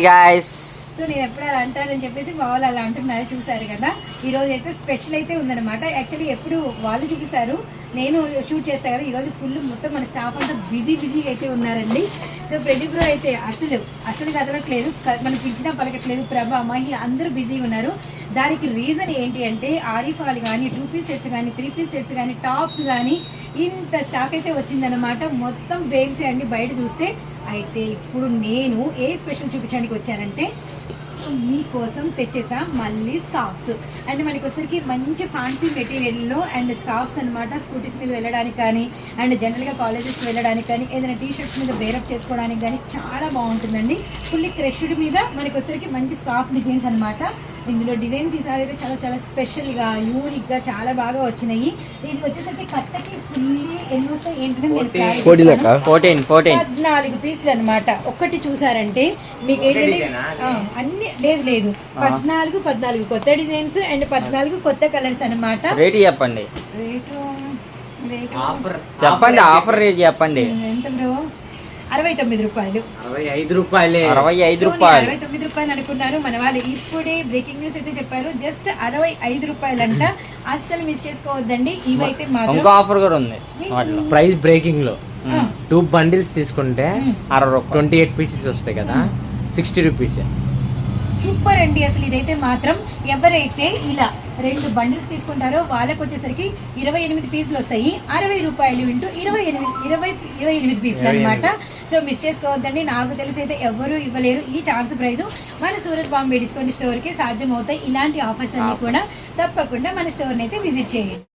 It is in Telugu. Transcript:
గాయస్ సో నేను ఎప్పుడు అలా అంటానని చెప్పేసి మా వాళ్ళు అలా అంటున్నారు చూసారు కదా. ఈ రోజు అయితే స్పెషల్ అయితే ఉందన్నమాట. యాక్చువల్లీ ఎప్పుడు వాళ్ళు చూపిస్తారు. నేను షూట్ చేస్తా కదా ఈ రోజు ఫుల్ మొత్తం మన స్టాఫ్ అంతా బిజీ బిజీగా అయితే ఉన్నారండి. సో ప్రతి బ్రో అయితే అసలు అసలు కదలట్లేదు. మనం పిలిచినా పలకట్లేదు. ప్రభ మహి అందరూ బిజీగా ఉన్నారు. దానికి రీజన్ ఏంటి అంటే ఆరిఫాల్ కానీ టూ పీస్ సెట్స్ కానీ త్రీ పీస్ సెట్స్ కానీ టాప్స్ కానీ ఇంత స్టాక్ అయితే వచ్చిందనమాట మొత్తం బేల్సే అండి బయట చూస్తే. అయితే ఇప్పుడు నేను ఏ స్పెషల్ చూపించడానికి వచ్చానంటే మీకోసం తెచ్చేసా మళ్ళీ స్కార్ఫ్స్ అండ్ మనకి వచ్చరికి మంచి ఫ్యాన్సీ మెటీరియల్లో అండ్ స్కార్ఫ్స్ అన్నమాట స్కూటీస్ మీద వెళ్ళడానికి కానీ అండ్ జనరల్గా కాలేజెస్కి వెళ్ళడానికి కానీ ఏదైనా టీ షర్ట్స్ మీద బేరప్ చేసుకోవడానికి కానీ చాలా బాగుంటుందండి. ఫుల్లీ క్రష్డ్ మీద మనకి వచ్చరికి మంచి స్కార్ఫ్ డిజైన్స్ అనమాట ఇందులో డిజైన్స్ ఈసారి అయితే చాలా చాలా స్పెషల్గా యూనిక్గా చాలా బాగా వచ్చినాయి. ఇది వచ్చేసరికి కట్టకి ఫుల్లీ ఎన్ని వస్తాయి ఏంటంటే పద్నాలుగు పీసులు అన్నమాట. ఒక్కటి చూసారంటే మీకు ఏంటంటే అన్ని లేదు లేదు. పద్నాలుగు పద్నాలుగు కొత్త డిజైన్స్ అండ్ పద్నాలుగు కొత్త కలర్స్ అన్నమాట. రేట్ చెప్పండి. రేటు చెప్పండి ఆఫర్ రేట్ చెప్పండి. ఎంత బ్రో? అరవై తొమ్మిది రూపాయలు. అరవై ఐదు రూపాయలే. అరవై ఐదు రూపాయలు. అరవై తొమ్మిది రూపాయలు అనుకున్నారు. మన వాళ్ళు ఇప్పుడే బ్రేకింగ్ న్యూస్ అయితే చెప్పారు. జస్ట్ అరవై ఐదు రూపాయలంట. అస్సలు మిస్ చేసుకోవద్దండి. ఇవైతే ఇంకో మాత్రం ఆఫర్ కూడా ఉంది ప్రైస్ బ్రేకింగ్లో. టూ బండిల్స్ తీసుకుంటే. అరవై ట్వంటీ ఎయిట్ పీసెస్ వస్తాయి కదా. సిక్స్టీ రూపీస్ సూపర్ అండి అసలు ఇదైతే మాత్రం. ఎవరైతే ఇలా రెండు బండిల్స్ తీసుకుంటారో వాళ్ళకి వచ్చేసరికి ఇరవై ఎనిమిది పీసులు వస్తాయి. అరవై రూపాయలు ఇంటూ ఇరవై ఎనిమిది ఇరవై ఇరవై ఎనిమిది పీసులు అనమాట సో మిస్ చేసుకోవద్దండి. నాకు తెలిసి అయితే ఎవరు ఇవ్వలేరు. ఈ ఛాన్స్ ప్రైస్ మన సూరత్ బాంబే డిస్కౌంట్ స్టోర్కి సాధ్యం అవుతాయి ఇలాంటి ఆఫర్స్ అన్ని కూడా తప్పకుండా మన స్టోర్ అయితే విజిట్ చేయండి.